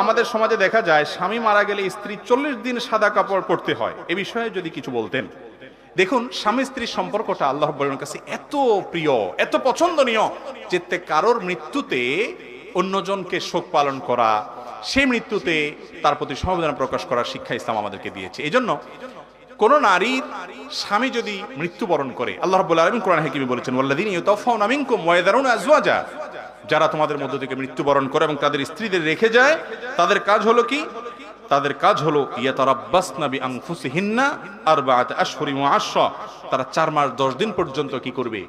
আমাদের সমাজে দেখা যায়, স্বামী মারা গেলে স্ত্রী চল্লিশ দিন সাদা কাপড় পরতে হয়। এ বিষয়ে যদি কিছু বলতেন। দেখুন, স্বামী স্ত্রীর সম্পর্কটা আল্লাহ কাছে এত প্রিয়, এত পছন্দনীয় যে কারোর মৃত্যুতে অন্যজনকে শোক পালন করা সেই মৃত্যুতে তার প্রতি সমবেদনা প্রকাশ করার শিক্ষা ইসলাম আমাদেরকে দিয়েছে। এই জন্য কোন নারীর স্বামী যদি মৃত্যুবরণ করে, আল্লাহ রাব্বুল আলামিন কোরআন হাকিমে বলেছেন, ওয়াল্লাযিনা ইউতাওফাউনা মিনকুম ওয়া আজওয়াজা যারা তোমাদের মধ্য থেকে মৃত্যুবরণ করে এবং তাদের স্ত্রীদের রেখে যায়, তাদের কাজ হলো কি? তাদের কাজ হলো আশরা। তারা চার মাস 10 দিন পর্যন্ত কি করবে?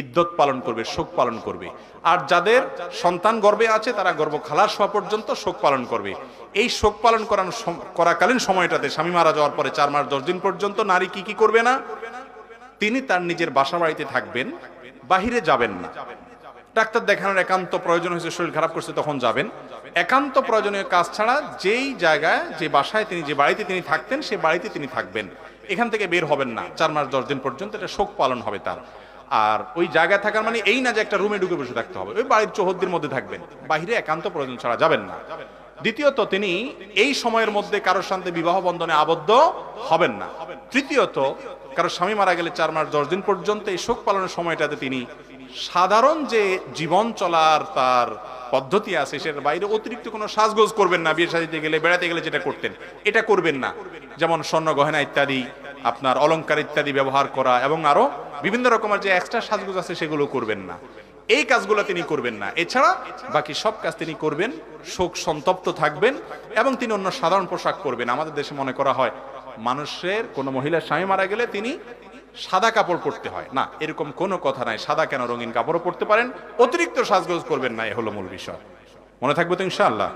ইদ্যত পালন করবে, শোক পালন করবে। আর যাদের সন্তান গর্বে আছে, তারা গর্ব খালাস হওয়া পর্যন্ত শোক পালন করবে। এই শোক পালন করানো করাকালীন সময়টাতে স্বামী মারা যাওয়ার পরে চার মাস, দশ দিন পর্যন্ত নারী কি কি করবে না? তিনি তার নিজের বাসা বাড়িতে থাকবেন, বাহিরে যাবেন না। ডাক্তার দেখানোর একান্ত প্রয়োজন হয়েছে, শরীর খারাপ করছে, তখন যাবেন। একান্ত প্রয়োজনীয় কাজ ছাড়া যেই জায়গায়, যে বাসায় তিনি, যে বাড়িতে তিনি থাকতেন সেই বাড়িতে তিনি থাকবেন। এখান থেকে বের হবেন না, চার মাস, দশ দিন পর্যন্ত এটা শোক পালন হবে তার। আর ওই জায়গায় থাকার মানে এই না যে একটা রুমে ঢুকে বসে থাকতে হবে, ওই বাড়ির চৌহদ্দির মধ্যে থাকবেন। বাহিরে একান্ত প্রয়োজন ছাড়া যাবেন না। দ্বিতীয়ত, তিনি এই সময়ের মধ্যে কারোর সাথে বিবাহ বন্ধনে আবদ্ধ হবেন না। তৃতীয়ত, কারও স্বামী মারা গেলে চার মাস, দশ দিন পর্যন্ত এই শোক পালনের সময়টাতে তিনি সাধারণ যে জীবন চলার তার পদ্ধতি আছে, সেটার বাইরে অতিরিক্ত কোনো সাজগোজ করবেন না, বিয়ে সাজিতে গেলে, বেড়াতে গেলে যেটা করতেন। এটা করবেন না। যেমন স্বর্ণ গহনা ইত্যাদি, আপনার অলংকার ইত্যাদি ব্যবহার করা এবং আরও বিভিন্ন রকমের যে এক্সট্রা সাজগোজ আছে, সেগুলো করবেন না। এই কাজগুলো তিনি করবেন না। এছাড়া বাকি সব কাজ তিনি করবেন, শোক সন্তপ্ত থাকবেন এবং তিনি অন্য সাধারণ পোশাক করবেন আমাদের দেশে মনে করা হয়, মানুষের কোনো মহিলার স্বামী মারা গেলে তিনি সাদা কাপড় পরতে হয়। না, এরকম কোনো কথা নাই। সাদা কেন রঙিন কাপড়ও পরতে পারেন? অতিরিক্ত সাজগোজ করবেন না, এ হলো মূল বিষয়। মনে থাকবে তো ইনশাআল্লাহ?